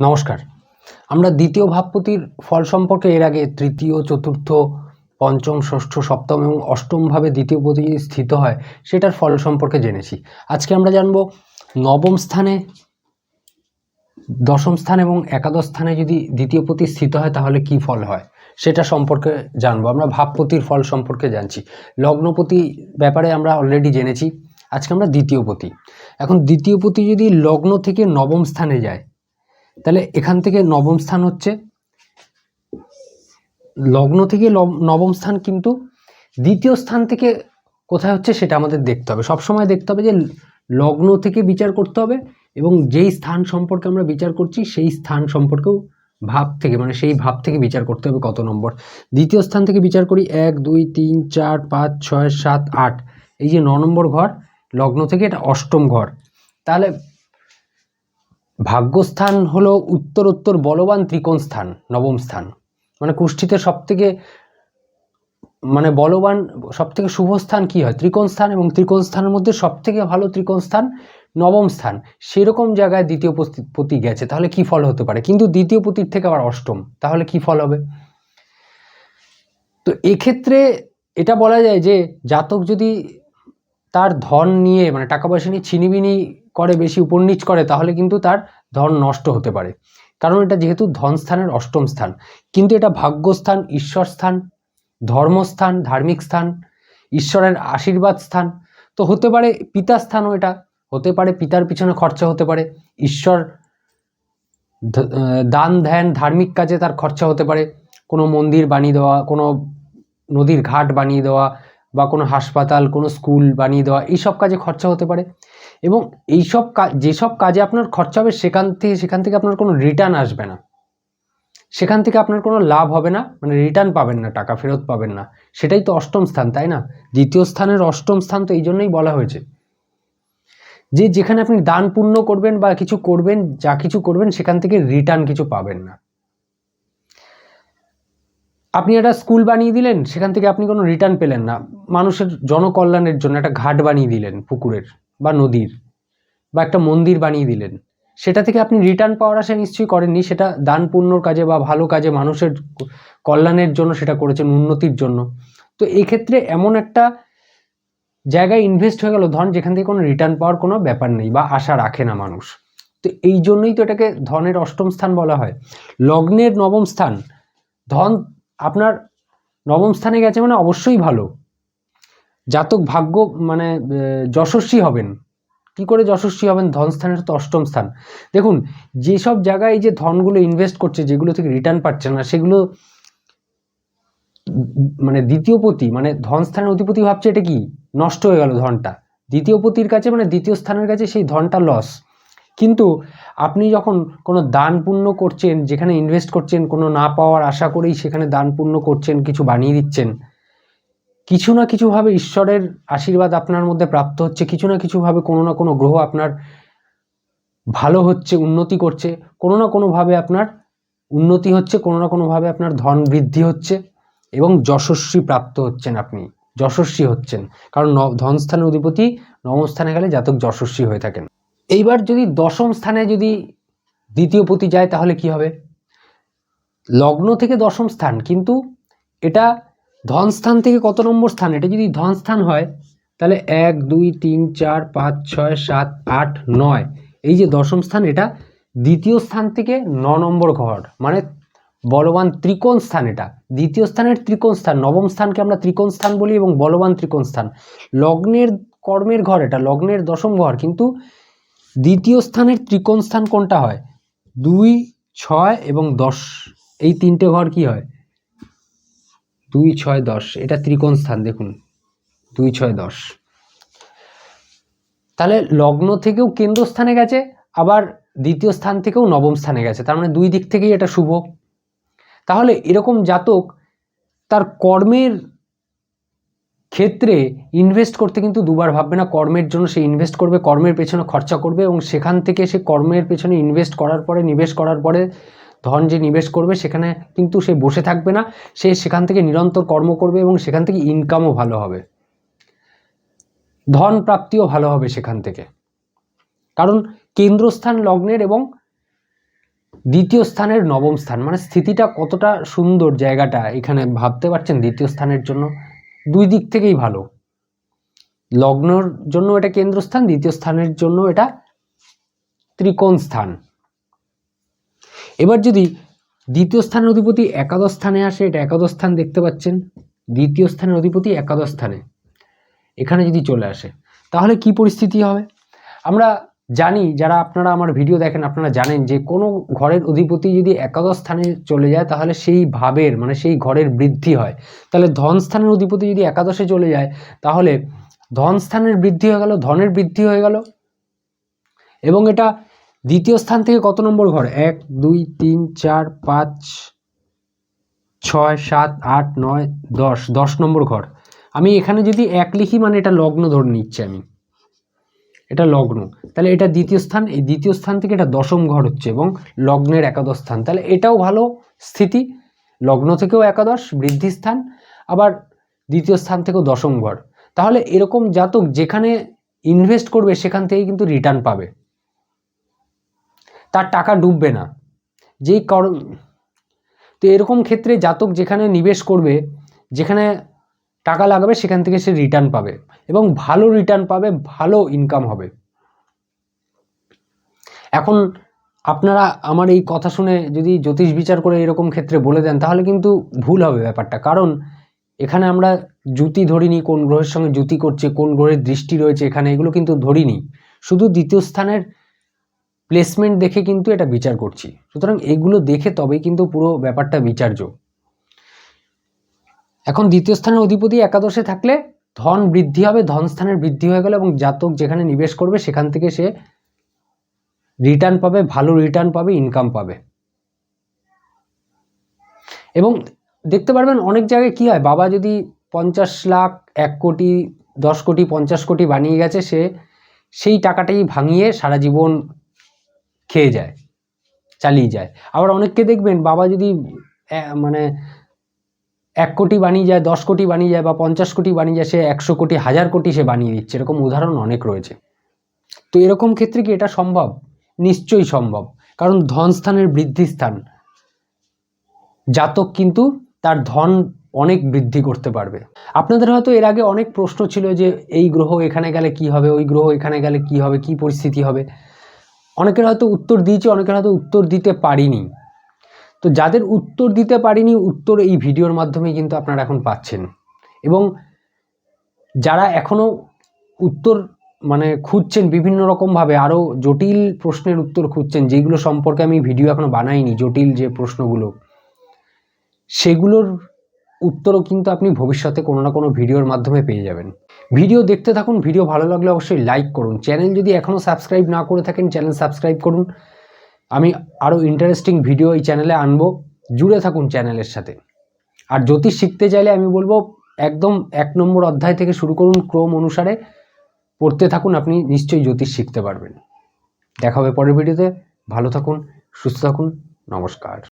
নমস্কার। আমরা দ্বিতীয় ভাবপতির ফল সম্পর্কে এর আগে তৃতীয়, চতুর্থ, পঞ্চম, ষষ্ঠ, সপ্তম এবং অষ্টমভাবে দ্বিতীয় পতি স্থিত হয়, সেটার ফল সম্পর্কে জেনেছি। আজকে আমরা জানব নবম স্থানে, দশম স্থান এবং একাদশ স্থানে যদি দ্বিতীয় পতি স্থিত হয়, তাহলে কি ফল হয়? সেটা সম্পর্কে জানব। আমরা ভাবপতির ফল সম্পর্কে জানছি। লগ্নপতি ব্যাপারে আমরা অলরেডি জেনেছি। আজকে আমরা দ্বিতীয় পতি। এখন দ্বিতীয় পতি যদি লগ্ন থেকে নবম স্থানে যায় তাহলে এখান থেকে নবম স্থান হচ্ছে। লগ্ন থেকে নবম স্থান কিন্তু দ্বিতীয় স্থান থেকে কোথায় হচ্ছে সেটা আমাদের দেখতে হবে। সবসময় দেখতে হবে যে লগ্ন থেকে বিচার করতে হবে এবং যেই স্থান সম্পর্কে আমরা বিচার করছি সেই স্থান সম্পর্কেও ভাব থেকে মানে সেই ভাব থেকে বিচার করতে হবে কত নম্বর। দ্বিতীয় স্থান থেকে বিচার করি এক, দুই, তিন, চার, পাঁচ, ছয়, সাত, আট। এই যে ন নম্বর ঘর, লগ্ন থেকে এটা অষ্টম ঘর। তাহলে ভাগ্যস্থান হলো উত্তর উত্তর বলবান ত্রিকোণ স্থান, নবম স্থান। মানে কুষ্ঠিতে সব থেকে মানে বলবান সব থেকে শুভ স্থান কী হয়? ত্রিকোণ স্থান এবং ত্রিকোণ স্থানের মধ্যে সব থেকে ভালো ত্রিকোণ স্থান নবম স্থান। সেরকম জায়গায় দ্বিতীয় পতি- গেছে, তাহলে কি ফল হতে পারে? কিন্তু দ্বিতীয় পতির থেকে আবার অষ্টম, তাহলে কি ফল হবে? তো এক্ষেত্রে এটা বলা যায় যে, জাতক যদি তার ধন নিয়ে মানে টাকা পয়সা নিয়ে ছিনিবিনি করে, বেশি উপন্নিচ করে, তাহলে কিন্তু তার ধন নষ্ট হতে পারে। কারণ এটা যেহেতু ধন স্থানের অষ্টম স্থান। কিন্তু এটা ভাগ্যস্থান ঈশ্বর স্থান ধর্মস্থান, ধার্মিক স্থান, ঈশ্বরের আশীর্বাদ স্থান, তো হতে পারে পিতা স্থানও এটা। হতে পারে পিতার পিছনে খরচা হতে পারে। ঈশ্বর দান, ধ্যান, ধার্মিক কাজে তার খরচা হতে পারে। কোনো মন্দির বানিয়ে দেওয়া, কোনো নদীর ঘাট বানিয়ে দেওয়া বা কোনো হাসপাতাল, কোনো স্কুল বানিয়ে দেওয়া, এইসব কাজে খরচা হতে পারে। এবং এইসব কাজ যেসব কাজে আপনার খরচা হবে সেখান থেকে সেখান থেকে আপনার কোনো রিটার্ন আসবে না। সেখান থেকে আপনার কোনো লাভ হবে না মানে রিটার্ন পাবেন না, টাকা ফেরত পাবেন না। সেটাই তো অষ্টম স্থান, তাই না? দ্বিতীয় স্থানের অষ্টম স্থান তো এই জন্যই বলা হয়েছে। যে যেখানে আপনি দান পুণ্য করবেন বা কিছু করবেন, যা কিছু করবেন, সেখান থেকে রিটার্ন কিছু পাবেন না। আপনি একটা স্কুল বানিয়ে দিলেন, সেখান থেকে আপনি কোনো রিটার্ন পেলেন না। মানুষের জনকল্যাণের জন্য একটা ঘাট বানিয়ে দিলেন পুকুরের। বা নদীর, বা একটা মন্দির বানিয়ে দিলেন। সেটা থেকে আপনি রিটার্ন পাওয়ার আশা নিশ্চয়ই করেননি, সেটা দান পুণ্যর কাজে বা ভালো কাজে মানুষের কল্যাণের জন্য সেটা করেছেন, উন্নতির জন্য। তো এক্ষেত্রে এমন একটা জায়গায় ইনভেস্ট হয়ে গেল, ধন যেখান থেকে কোনো রিটার্ন পাওয়ার কোনো ব্যাপার নেই বা আশা রাখে না মানুষ। তো এই জন্যই তো এটাকে ধনের অষ্টম স্থান বলা হয়। লগ্নের নবম স্থান, ধন আপনার নবম স্থানে গেছে মানে অবশ্যই ভালো। জাতক ভাগ্য মানে যশস্বী হবেন। কি করে যশস্বী হবেন? ধন স্থানের তো অষ্টম স্থান। দেখুন, যেসব জায়গায় যে ধনগুলো ইনভেস্ট করছে, যেগুলো থেকে রিটার্ন পাচ্ছে না, সেগুলো মানে দ্বিতীয় পতি মানে ধন স্থানের অধিপতি ভাবছে এটা কি? নষ্ট হয়ে গেল ধনটা। দ্বিতীয় পতির কাছে মানে দ্বিতীয় স্থানের কাছে সেই ধনটা লস কিন্তু আপনি যখন কোনো দান পুণ্য করছেন, যেখানে ইনভেস্ট করছেন, কোনো না পাওয়ার আশা করেই সেখানে দান পুণ্য করছেন, কিছু বানিয়ে দিচ্ছেন কিছু না কিছুভাবে ঈশ্বরের আশীর্বাদ আপনার মধ্যে প্রাপ্ত হচ্ছে, কিছু না কিছুভাবে কোনো না কোনো গ্রহ আপনার ভালো হচ্ছে, উন্নতি করছে, কোনো না কোনোভাবে আপনার উন্নতি হচ্ছে, কোনো না কোনোভাবে আপনার ধন বৃদ্ধি হচ্ছে এবং যশস্বী প্রাপ্ত হচ্ছেন আপনি, যশস্বী হচ্ছেন। কারণ ন- ধন স্থানের অধিপতি নবম স্থানে গেলে জাতক যশস্বী হয়ে থাকেন। এইবার যদি দশম স্থানে যদি দ্বিতীয় পতি যায় তাহলে কি হবে? লগ্ন থেকে দশম স্থান, কিন্তু এটা ধন স্থান থেকে কত নম্বর স্থান? এটা যদি ধন স্থান হয়, তাহলে এক, দুই, তিন, চার, পাঁচ, ছয়, সাত, আট, নয়। এই যে দশম স্থান, এটা দ্বিতীয় স্থান থেকে ন নম্বর ঘর। মানে বলবান ত্রিকোণ স্থান এটা। দ্বিতীয় স্থানের ত্রিকোণ স্থান, নবম স্থানকে আমরা ত্রিকোণ স্থান বলি এবং বলবান ত্রিকোণ স্থান। লগ্নের কর্মের ঘর এটা, লগ্নের দশম ঘর। কিন্তু দ্বিতীয় স্থানের ত্রিকোণ স্থান কোনটা হয়? দুই, ছয় এবং দশ। এই তিনটে ঘর কি হয়? দুই ছয় দশ। এটা ত্রিকোণ স্থান, দেখুন। দুই ছয় দশ। তাহলে লগ্ন থেকেও কেন্দ্রস্থানে গেছে, আবার দ্বিতীয় স্থান থেকেও নবম স্থানে গেছে। তার মানে দুই দিক থেকেই এটা শুভ। তাহলে এরকম জাতক তার কর্মের ক্ষেত্রে ইনভেস্ট করতে কিন্তু দুবার ভাববে না। কর্মের জন্য সে ইনভেস্ট করবে, কর্মের পেছনে খরচা করবে এবং সেখান থেকে সে কর্মের পেছনে ইনভেস্ট করার পরে, নিবেশ করার পরে ধন যে নিবেশ করবে সেখানে কিন্তু সে বসে থাকবে না, সে সেখান থেকে নিরন্তর কর্ম করবে এবং সেখান থেকে ইনকামও ভালো হবে। ধন প্রাপ্তিও ভালো হবে সেখান থেকে। কারণ কেন্দ্রস্থান লগ্নের এবং দ্বিতীয় স্থানের নবম স্থান মানে স্থিতিটা কতটা সুন্দর জায়গাটা এখানে ভাবতে পারছেন দ্বিতীয় স্থানের জন্য। দুই দিক থেকেই ভালো। লগ্নর জন্য এটা কেন্দ্রস্থান, দ্বিতীয় স্থানের জন্য এটা ত্রিকোণ স্থান। এবার যদি দ্বিতীয় স্থানের অধিপতি একাদশ স্থানে আসে, এটা একাদশ স্থান দেখতে পাচ্ছেন। দ্বিতীয় স্থানের অধিপতি একাদশ স্থানে এখানে যদি চলে আসে, তাহলে কি পরিস্থিতি হবে? আমরা জানি, যারা আপনারা আমার ভিডিও দেখেন, আপনারা জানেন যে কোনো ঘরের অধিপতি যদি একাদশ স্থানে চলে যায়, তাহলে সেই ভাবের মানে সেই ঘরের বৃদ্ধি হয়। তাহলে ধন স্থানের অধিপতি যদি একাদশে চলে যায়, তাহলে ধন স্থানের বৃদ্ধি হয়ে গেল, ধনের বৃদ্ধি হয়ে গেল। এবং এটা দ্বিতীয় স্থান থেকে কত নম্বর ঘর? এক, দুই, তিন, চার, পাঁচ, ছয়, সাত, আট, নয়, দশ। দশ নম্বর ঘর। আমি এখানে যদি এক লিখি মানে এটা লগ্ন ধরে নিচ্ছি আমি। এটা লগ্ন। তাহলে এটা দ্বিতীয় স্থান। এই দ্বিতীয় স্থান থেকে এটা দশম ঘর হচ্ছে এবং লগ্নের একাদশ স্থান। তাহলে এটাও ভালো স্থিতি। লগ্ন থেকেও একাদশ, বৃদ্ধি স্থান। আবার দ্বিতীয় স্থান থেকেও দশম ঘর। তাহলে এরকম জাতক যেখানে ইনভেস্ট করবে, সেখান থেকে কিন্তু রিটার্ন পাবে। তার টাকা ডুববে না। যেই কারণ তো এরকম ক্ষেত্রে জাতক যেখানে নিবেশ করবে, যেখানে টাকা লাগাবে, সেখান থেকে সে রিটার্ন পাবে এবং ভালো রিটার্ন পাবে, ভালো ইনকাম হবে। এখন আপনারা আমার এই কথা শুনে যদি জ্যোতিষ বিচার করে এরকম ক্ষেত্রে বলে দেন, তাহলে কিন্তু ভুল হবে ব্যাপারটা। কারণ এখানে আমরা জুতি ধরিনি, কোন গ্রহের সঙ্গে জুতি করছে, কোন গ্রহের দৃষ্টি রয়েছে এখানে, এগুলো কিন্তু ধরিনি। শুধু দ্বিতীয় স্থানের প্লেসমেন্ট দেখে কিন্তু এটা বিচার করছি। সুতরাং এগুলো দেখে তবেই কিন্তু পুরো ব্যাপারটা বিচার্য। এখন দ্বিতীয় স্থানের অধিপতি একাদশে থাকলে ধন বৃদ্ধি হবে, ধন স্থানের বৃদ্ধি হয়ে গেল এবং জাতক যেখানে নিবেশ করবে সেখান থেকে সে রিটার্ন পাবে, ভালো রিটার্ন পাবে ইনকাম পাবে। এবং দেখতে পারবেন অনেক জায়গায় কি হয়, বাবা যদি পঞ্চাশ লাখ, এক কোটি, দশ কোটি, পঞ্চাশ কোটি বানিয়ে গেছে, সে সেই টাকাটাই ভাঙিয়ে সারা জীবন খেয়ে যায়, চালিয়ে যায়। আবার অনেককে দেখবেন বাবা যদি মানে এক কোটি বানিয়ে যায়, দশ কোটি বানিয়ে যায় বা পঞ্চাশ কোটি বানিয়ে যায়, সে একশো কোটি, হাজার কোটি সে বানিয়ে দিচ্ছে এরকম উদাহরণ অনেক রয়েছে। তো এরকম ক্ষেত্রে কি এটা সম্ভব? নিশ্চয়ই সম্ভব। কারণ ধন স্থানের বৃদ্ধি স্থান। জাতক কিন্তু তার ধন অনেক বৃদ্ধি করতে পারবে। আপনাদের হয়তো এর আগে অনেক প্রশ্ন ছিল যে এই গ্রহ এখানে গেলে কি হবে, ওই গ্রহ এখানে গেলে কি হবে, কি পরিস্থিতি হবে। অনেকের হয়তো উত্তর দিয়েছি, অনেকের হয়তো উত্তর দিতে পারিনি। তো যাদের উত্তর দিতে পারিনি, উত্তর এই ভিডিওর মাধ্যমে কিন্তু আপনারা এখন পাচ্ছেন। এবং যারা এখনও উত্তর মানে খুঁজছেন বিভিন্ন রকমভাবে, আরও জটিল প্রশ্নের উত্তর খুঁজছেন, যেগুলো সম্পর্কে আমি ভিডিও এখনও বানাইনি, জটিল যে প্রশ্নগুলো, সেগুলোর উত্তরও কিন্তু আপনি ভবিষ্যতে কোনো না কোনো ভিডিওর মাধ্যমে পেয়ে যাবেন। ভিডিও দেখতে থাকুন, ভিডিও ভালো লাগলে অবশ্যই লাইক করুন। চ্যানেল যদি এখনও সাবস্ক্রাইব না করে থাকেন চ্যানেল সাবস্ক্রাইব করুন। আমি আরও ইন্টারেস্টিং ভিডিও এই চ্যানেলে আনব। জুড়ে থাকুন চ্যানেলের সাথে। আর জ্যোতিষ শিখতে চাইলে আমি বলব, একদম এক নম্বর অধ্যায় থেকে শুরু করুন ক্রম অনুসারে। পড়তে থাকুন, আপনি নিশ্চয়ই জ্যোতিষ শিখতে পারবেন। দেখা হবে পরের ভিডিওতে ভালো থাকুন, সুস্থ থাকুন। নমস্কার।